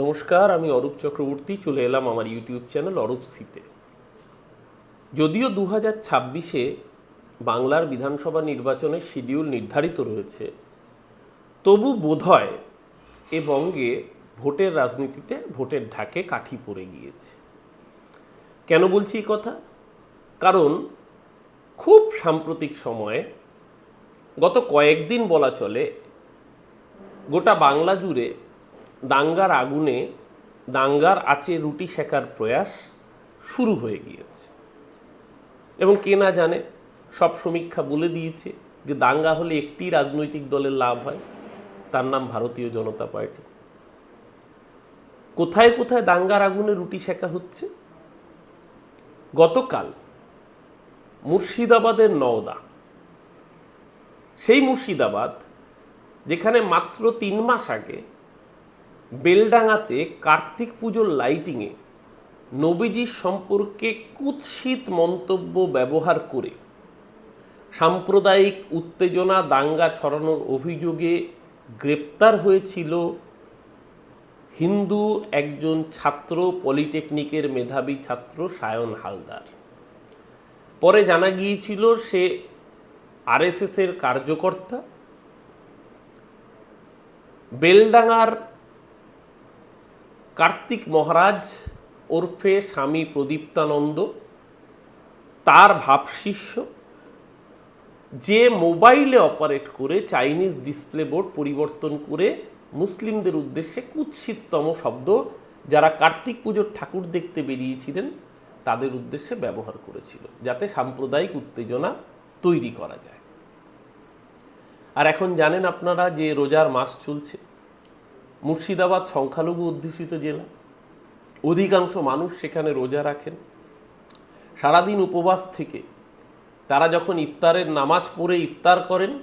নমস্কার, আমি অরূপ চক্রবর্তী, চলে এলাম আমার ইউটিউব চ্যানেল অরূপ সিতে। যদিও দু হাজার ছাব্বিশে বাংলার বিধানসভা নির্বাচনের শিডিউল নির্ধারিত রয়েছে, তবু বোধহয় এ বঙ্গে ভোটের রাজনীতিতে ভোটের ঢাকে কাঠি পড়ে গিয়েছে। কেন বলছি এই কথা? কারণ খুব সাম্প্রতিক সময়ে গত কয়েকদিন বলা চলে, গোটা বাংলা জুড়ে দাঙ্গার আগুনে দাঙ্গার আচে রুটি শেখার প্রয়াস শুরু হয়ে গিয়েছে। এবং কে না জানে, সব সমীক্ষা বলে দিয়েছে যে দাঙ্গা হলে একটি রাজনৈতিক দলের লাভ হয়। তার নাম ভারতীয় জনতা পার্টি। কোথায় কোথায় দাঙ্গার আগুনে রুটি শেখা হচ্ছে? গতকাল মুর্শিদাবাদের নওদা। সেই মুর্শিদাবাদ, যেখানে মাত্র তিন মাস আগে বেলডাঙাতে কার্তিক পুজোর লাইটিংয়ে নবীজির সম্পর্কে কুৎসিত মন্তব্য ব্যবহার করে সাম্প্রদায়িক উত্তেজনা দাঙ্গা ছড়ানোর অভিযোগে গ্রেপ্তার হয়েছিল হিন্দু একজন ছাত্র, পলিটেকনিকের মেধাবী ছাত্র সায়ন হালদার। পরে জানা গিয়েছিল সে আরএসএসের কার্যকর্তা। বেলডাঙ্গার কার্তিক মহারাজ ওরফে স্বামী প্রদীপ্তানন্দ, তার ভাবশিষ্য যে মোবাইলে অপারেট করে চাইনিজ ডিসপ্লে বোর্ড পরিবর্তন করে মুসলিমদের উদ্দেশ্যে কুৎসিততম শব্দ যারা কার্তিক পুজোর ঠাকুর দেখতে বেরিয়েছিলেন, তাদের উদ্দেশ্যে ব্যবহার করেছিল, যাতে সাম্প্রদায়িক উত্তেজনা তৈরি করা যায়। আর এখন জানেন আপনারা যে রোজার মাস চলছে মুর্শিদাবাদ সংখ্যালঘু অধ্যুষিত জেলা। অধিকাংশ মানুষ সেখানে রোজা রাখেন। সারাদিন উপবাস থেকে তারা যখন ইফতারের নামাজ পড়ে ইফতার করেন,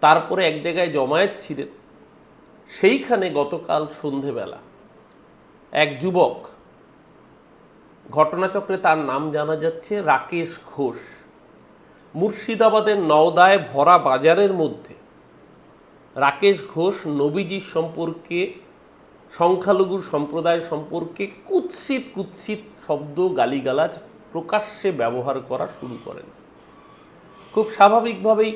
তারপরে এক জায়গায় জমায়েত ছিলেন। সেইখানে গতকাল সন্ধেবেলা এক যুবক ঘটনাচক্রে তার নাম জানা যাচ্ছে রাকেশ ঘোষ। মুর্শিদাবাদের নওদায় ভরা বাজারের মধ্যে রাকেশ ঘোষ নবীজির সম্পর্কে, সংখ্যালঘু সম্প্রদায় সম্পর্কে কুৎসিত কুৎসিত শব্দ গালিগালাজ প্রকাশ্যে ব্যবহার করা শুরু করেন। খুব স্বাভাবিকভাবেই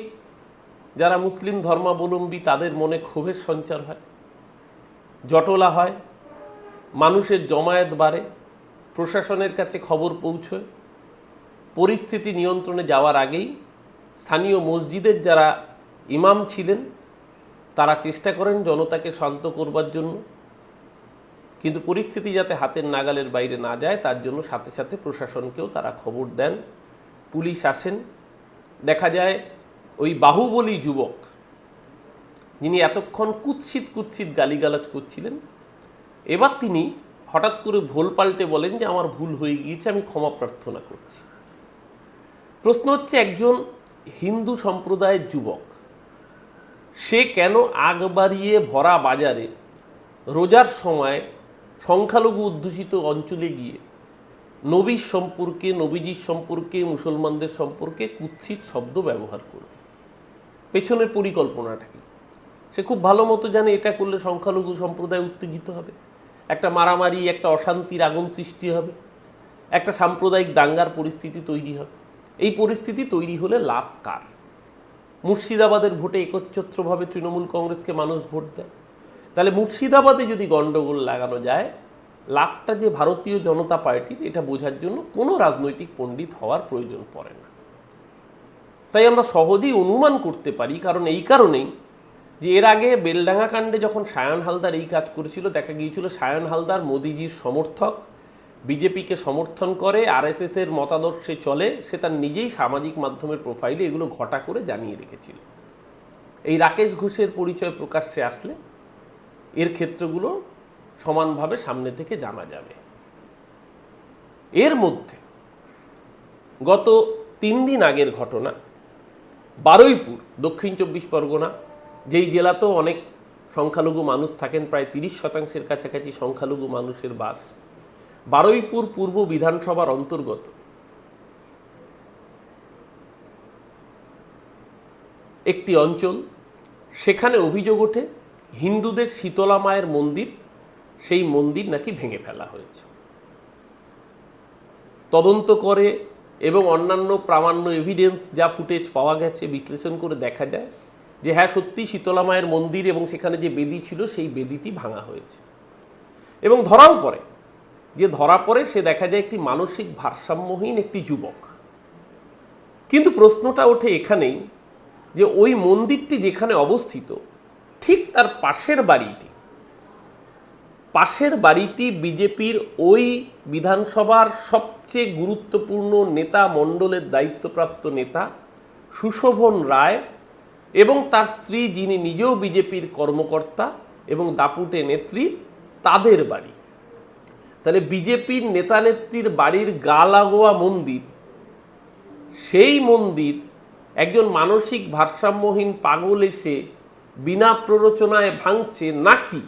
যারা মুসলিম ধর্মাবলম্বী তাদের মনে ক্ষোভের সঞ্চার হয়, জটলা হয়, মানুষের জমায়েত বাড়ে, প্রশাসনের কাছে খবর পৌঁছয়, পরিস্থিতি নিয়ন্ত্রণে যাওয়ার আগেই স্থানীয় মসজিদের যারা ইমাম ছিলেন তারা চেষ্টা করেন জনতাকে শান্ত করবার জন্য। কিন্তু পরিস্থিতি যাতে হাতের নাগালের বাইরে না যায়, তার জন্য সাথে সাথে প্রশাসনকেও তারা খবর দেন। পুলিশ আসেন। দেখা যায় ওই বাহুবলী যুবক, যিনি এতক্ষণ কুৎসিত কুৎসিত গালিগালাজ করছিলেন, এবার তিনি হঠাৎ করে ভোল পাল্টে বলেন যে, আমার ভুল হয়ে গিয়েছে, আমি ক্ষমা প্রার্থনা করছি। প্রশ্ন হচ্ছে, একজন হিন্দু সম্প্রদায়ের যুবক সে কেন আগ বাড়িয়ে ভরা বাজারে রোজার সময় সংখ্যালঘু অধ্যুষিত অঞ্চলে গিয়ে নবীর সম্পর্কে, নবীজির সম্পর্কে, মুসলমানদের সম্পর্কে কুৎসিত শব্দ ব্যবহার করবে? পেছনের পরিকল্পনাটা কি? সে খুব ভালো মতো জানে এটা করলে সংখ্যালঘু সম্প্রদায় উত্তেজিত হবে। একটা মারামারি, একটা অশান্তির আগুন সৃষ্টি হবে। একটা সাম্প্রদায়িক দাঙ্গার পরিস্থিতি তৈরি হবে। এই পরিস্থিতি তৈরি হলে লাভ কার? মুর্শিদাবাদের ভোটে একচ্ছত্রভাবে তৃণমূল কংগ্রেসকে মানুষ ভোট দেয়। তাহলে মুর্শিদাবাদে যদি গণ্ডগোল লাগানো যায়, লাভটা যে ভারতীয় জনতা পার্টির, এটা বোঝার জন্য কোনো রাজনৈতিক পণ্ডিত হওয়ার প্রয়োজন পড়ে না। তাই আমরা সহজেই অনুমান করতে পারি, কারণ এই কারণেই যে এর আগে বেলডাঙ্গা কাণ্ডে যখন সায়ন হালদার এই কাজ করেছিল, দেখা গিয়েছিল সায়ন হালদার মোদিজির সমর্থক বিজেপিকে সমর্থন করে আরএসএস এর মতাদর্শে চলে, সে তার নিজেই সামাজিক মাধ্যমের প্রোফাইলে এগুলো ঘটা করে জানিয়ে রেখেছিল। এই রাকেশ ঘোষের পরিচয় প্রকাশ্যে আসলে এর ক্ষেত্রগুলো সমানভাবে সামনে থেকে জানা যাবে। এর মধ্যে গত তিন দিন আগের ঘটনা, বারুইপুর, দক্ষিণ চব্বিশ পরগনা, যেই জেলাতেও অনেক সংখ্যালঘু মানুষ থাকেন, প্রায় তিরিশ শতাংশের কাছাকাছি সংখ্যালঘু মানুষের বাস বারুইপুর পূর্ব বিধানসভার অন্তর্গত। একটি অঞ্চল, সেখানে অভিযোগ ওঠে হিন্দুদের শীতলা মায়ের মন্দির, সেই মন্দির নাকি ভেঙে ফেলা হয়েছে। তদন্ত করে এবং অন্যান্য প্রামাণ্য এভিডেন্স যা ফুটেজ পাওয়া গেছে, বিশ্লেষণ করে দেখা যায় যে হ্যাঁ সত্যি শীতলা মায়ের মন্দির এবং সেখানে যে বেদি ছিল, সেই বেদিটি ভাঙা হয়েছে। এবং ধরাও পড়ে যে ধরা পড়ে সে দেখা যায় একটি মানসিক ভারসাম্যহীন একটি যুবক। কিন্তু প্রশ্নটা ওঠে এখানেই যে ওই মন্দিরটি যেখানে অবস্থিত, ঠিক তার পাশের বাড়িটি। পাশের বাড়িটি বিজেপির ওই বিধানসভার সবচেয়ে গুরুত্বপূর্ণ নেতা মণ্ডলের দায়িত্বপ্রাপ্ত নেতা সুশোভন রায় এবং তার স্ত্রী যিনি নিজেও বিজেপির কর্মকর্তা এবং দাপুটে নেত্রী, তাদের বাড়ি। তাহলে বিজেপির নেতা নেত্রীর বাড়ির গা লাগোয়া মন্দির, সেই মন্দির একজন মানসিক ভারসাম্যহীন পাগল এসে বিনা প্ররোচনায় ভাঙছে নাকি?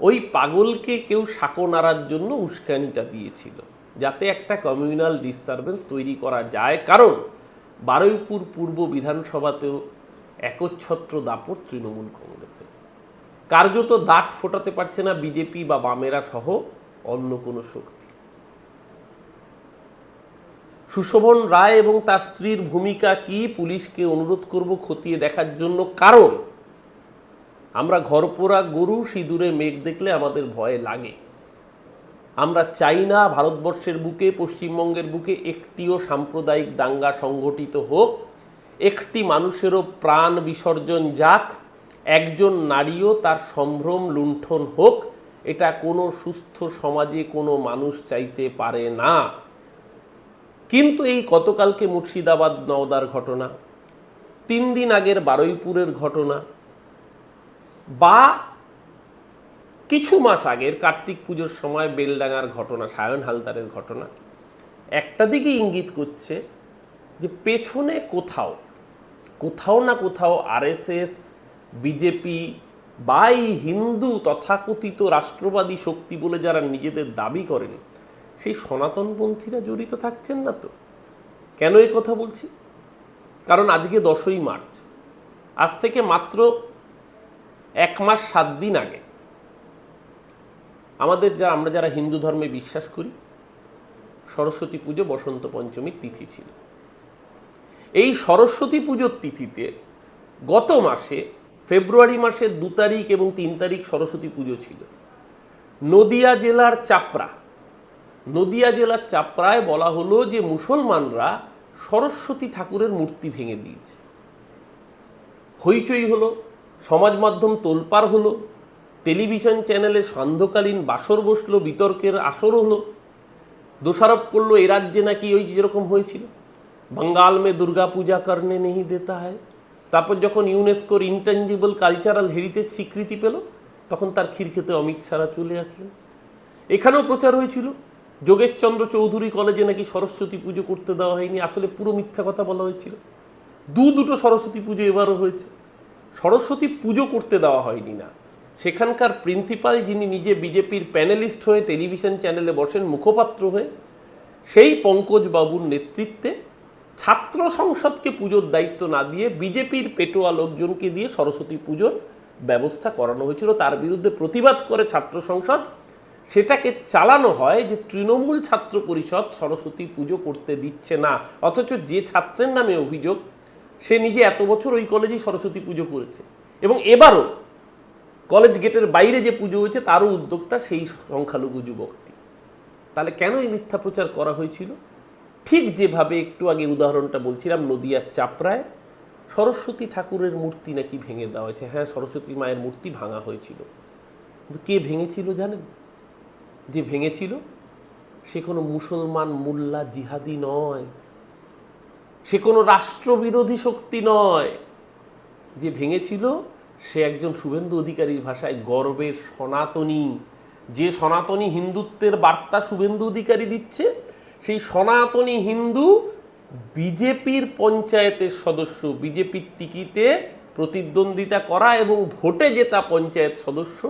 ওই পাগলকে কেউ সাঁকো নাড়ার জন্য উস্কানিটা দিয়েছিল, যাতে একটা কমিউনাল ডিস্টারবেন্স তৈরি করা যায়। কারণ বারুইপুর পূর্ব বিধানসভাতেও একচ্ছত্র দাপট তৃণমূল কংগ্রেসের। কার্যত দাঁত ফোটাতে পারছে না বিজেপি বা বামেরা সহ অন্য কোনো শক্তি। সুশোভন রায় এবং তার স্ত্রীর ভূমিকা কি? পুলিশকে অনুরোধ করব খতিয়ে দেখার জন্য। কারণ, আমরা ঘরপোড়া গরু সিঁদুরে মেঘ দেখলে আমাদের ভয় লাগে। আমরা চাই না ভারতবর্ষের বুকে, পশ্চিমবঙ্গের বুকে একটিও সাম্প্রদায়িক দাঙ্গা সংগঠিত হোক। একটি মানুষেরও প্রাণ বিসর্জন যাক। একজন নারীও তার সম্ভ্রম লুণ্ঠন হোক। এটা কোনো সুস্থ সমাজে কোনো মানুষ চাইতে পারে না। কিন্তু এই গতকালকে মুর্শিদাবাদ নওদার ঘটনা, তিন দিন আগের বারুইপুরের ঘটনা, বা কিছু মাস আগের কার্তিক পুজোর সময় বেলডাঙ্গার ঘটনা, সায়ন হালদারের ঘটনা, একটা দিকে ইঙ্গিত করছে যে পেছনে কোথাও কোথাও না কোথাও আরএসএস, বিজেপি বা এই হিন্দু তথাকথিত রাষ্ট্রবাদী শক্তি বলে যারা নিজেদের দাবি করেন, সেই সনাতনপন্থীরা জড়িত থাকছেন না তো? কেন এই কথা বলছি? কারণ আজকে দশই মার্চ। আজ থেকে মাত্র এক মাস সাত দিন আগে আমাদের যা, আমরা যারা হিন্দু ধর্মে বিশ্বাস করি, সরস্বতী পুজো বসন্ত পঞ্চমীর তিথি ছিল। এই সরস্বতী পুজোর তিথিতে গত মাসে ফেব্রুয়ারি মাসের দু তারিখ এবং তিন তারিখ সরস্বতী পুজো ছিল। নদিয়া জেলার চাপড়া। নদিয়া জেলার চাপড়ায় বলা হলো যে মুসলমানরা সরস্বতী ঠাকুরের মূর্তি ভেঙে দিয়েছে। হইচই হলো, সমাজ মাধ্যম তোলপাড় হলো, টেলিভিশন চ্যানেলে সান্ধ্যকালীন বাসর বসল, বিতর্কের আসর হলো, দোষারোপ করল এ রাজ্যে নাকি ওই যেরকম হয়েছিল। বাঙ্গাল মে দুর্গা পূজা করনে নেই দেতা হয় তারপর যখন ইউনেস্কোর ইনটেঞ্জিবল কালচারাল হেরিটেজ স্বীকৃতি পেল, তখন তার ক্ষীরক্ষেতে অমিত শাহরা চলে আসলেন। এখানেও প্রচার হয়েছিল যোগেশচন্দ্র চৌধুরী কলেজে নাকি সরস্বতী পুজো করতে দেওয়া হয়নি, আসলে পুরো মিথ্যা কথা বলা হয়েছিল। দু দুটো সরস্বতী পুজো এবারও হয়েছে। সরস্বতী পুজো করতে দেওয়া হয়নি না। সেখানকার প্রিন্সিপাল যিনি নিজে বিজেপির প্যানেলিস্ট হয়ে টেলিভিশন চ্যানেলে বসেন, মুখপাত্র হয়ে, সেই পঙ্কজ বাবুর নেতৃত্বে ছাত্র সংসদকে পুজোর দায়িত্ব না দিয়ে বিজেপির পেটোয়া লোকজনকে দিয়ে সরস্বতী পুজোর ব্যবস্থা করানো হয়েছিল। তার বিরুদ্ধে প্রতিবাদ করে ছাত্র সংসদ। সেটাকে চালানো হয় যে তৃণমূল ছাত্র পরিষদ সরস্বতী পুজো করতে দিচ্ছে না। অথচ যে ছাত্রের নামে অভিযোগ, সে নিজে এত বছর ওই কলেজেই সরস্বতী পুজো করেছে। এবং এবারও কলেজ গেটের বাইরে যে পুজো হয়েছে, তারও উদ্যোক্তা সেই সংখ্যালঘু যুবকটি। তাহলে কেন এই মিথ্যা প্রচার করা হয়েছিল? ঠিক যেভাবে একটু আগে উদাহরণটা বলছিলাম, নদিয়ার চাপড়ায় সরস্বতী ঠাকুরের মূর্তি নাকি ভেঙে দেওয়া হয়েছে। হ্যাঁ সরস্বতী মায়ের মূর্তি ভাঙা হয়েছিল। কিন্তু কে ভেঙেছিল জানেন? যে ভেঙেছিল, সে কোনো মুসলমান মোল্লা জিহাদি নয়। সে কোনো রাষ্ট্রবিরোধী শক্তি নয়। যে ভেঙেছিল, সে একজন শুভেন্দু অধিকারীর ভাষায় গর্বের সনাতনী। যে সনাতনী হিন্দুত্বের বার্তা শুভেন্দু অধিকারী দিচ্ছে সেই সনাতনী হিন্দু বিজেপির পঞ্চায়েতের সদস্য, বিজেপির টিকিটে প্রতিদ্বন্দ্বিতা করা এবং ভোটে জেতা পঞ্চায়েত সদস্য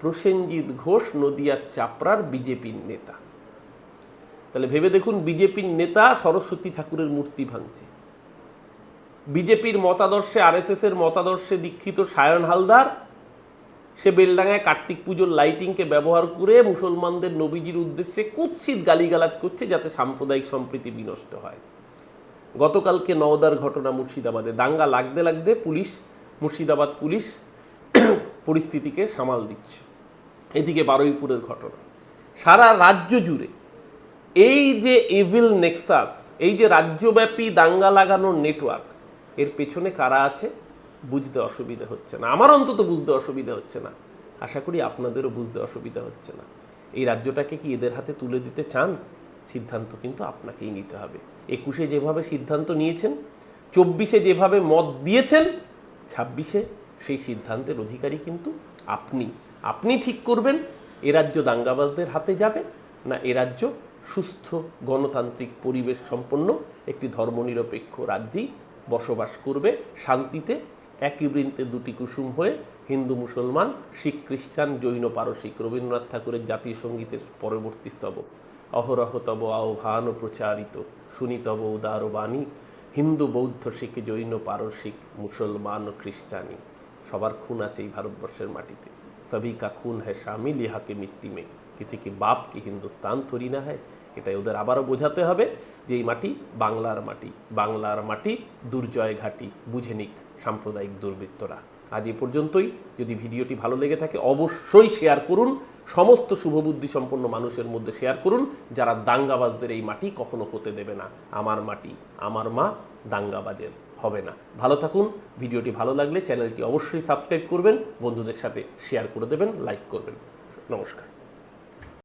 প্রসেনজিৎ ঘোষ নদিয়ার চাপড়ার বিজেপির নেতা। তাহলে ভেবে দেখুন, বিজেপির নেতা সরস্বতী ঠাকুরের মূর্তি ভাঙছে। বিজেপির মতাদর্শে আরএসএস এর মতাদর্শে দীক্ষিত সায়ন হালদার সে বেলডাঙায় কার্তিক পুজোর লাইটিংকে ব্যবহার করে মুসলমানদের নবীজির উদ্দেশ্যে কুৎসিত গালিগালাজ করছে যাতে সাম্প্রদায়িক সম্প্রীতি বিনষ্ট হয়। গতকালকে নওদার ঘটনা মুর্শিদাবাদে। দাঙ্গা লাগতে লাগতে পুলিশ, মুর্শিদাবাদ পুলিশ পরিস্থিতিকে সামাল দিচ্ছে। এদিকে বারুইপুরের ঘটনা। সারা রাজ্য জুড়ে এই যে এভিল নেক্সাস এই যে রাজ্যব্যাপী দাঙ্গা লাগানোর নেটওয়ার্ক এর পেছনে কারা আছে? বুঝতে অসুবিধা হচ্ছে না। আমার অন্তত বুঝতে অসুবিধা হচ্ছে না। আশা করি আপনাদেরও বুঝতে অসুবিধা হচ্ছে না। এই রাজ্যটাকে কি এদের হাতে তুলে দিতে চান? সিদ্ধান্ত কিন্তু আপনাকেই নিতে হবে। একুশে যেভাবে সিদ্ধান্ত নিয়েছেন, চব্বিশে যেভাবে মত দিয়েছেন, ছাব্বিশে সেই সিদ্ধান্তের অধিকারী কিন্তু আপনি। আপনি ঠিক করবেন, এ রাজ্য দাঙ্গাবাজদের হাতে যাবে না এ রাজ্য সুস্থ, গণতান্ত্রিক, পরিবেশ সম্পন্ন একটি ধর্মনিরপেক্ষ রাজ্যেই বসবাস করবে শান্তিতে একই বৃন্তে দুটি কুসুম হয়ে হিন্দু মুসলমান, শিখ খ্রিস্টান, জৈন পারসিক, রবীন্দ্রনাথ ঠাকুরের জাতীয় সঙ্গীতের পরবর্তী স্তবক অহরহ তব আহ্বান প্রচারিত, শুনি তব উদার বাণী, হিন্দু, বৌদ্ধ, শিখ, জৈন, পারসিক, মুসলমান ও খ্রিস্টানি। সবার খুন আছে এই ভারতবর্ষের মাটিতে। সবই কা খুন হ্যায় শামিল ইহাকে মিট্টি মে কিসি কি বাপ কি হিন্দুস্তান থরি না হয় এটাই ওদের আবারও বোঝাতে হবে যে এই মাটি বাংলার মাটি বাংলার মাটি দুর্জয় ঘাটি, বুঝে নিক সাম্প্রদায়িক দুর্বৃত্তরা। আজ এ পর্যন্তই। যদি ভিডিওটি ভালো লেগে থাকে, অবশ্যই শেয়ার করুন। সমস্ত শুভবুদ্ধি সম্পন্ন মানুষের মধ্যে শেয়ার করুন। যারা দাঙ্গাবাজদের এই মাটি কখনো হতে দেবে না। আমার মাটি, আমার মা দাঙ্গাবাজের, হবে না। ভালো থাকুন। ভিডিওটি ভালো লাগলে চ্যানেলটি অবশ্যই সাবস্ক্রাইব করবেন। বন্ধুদের সাথে শেয়ার করে দেবেন, লাইক করবেন। নমস্কার।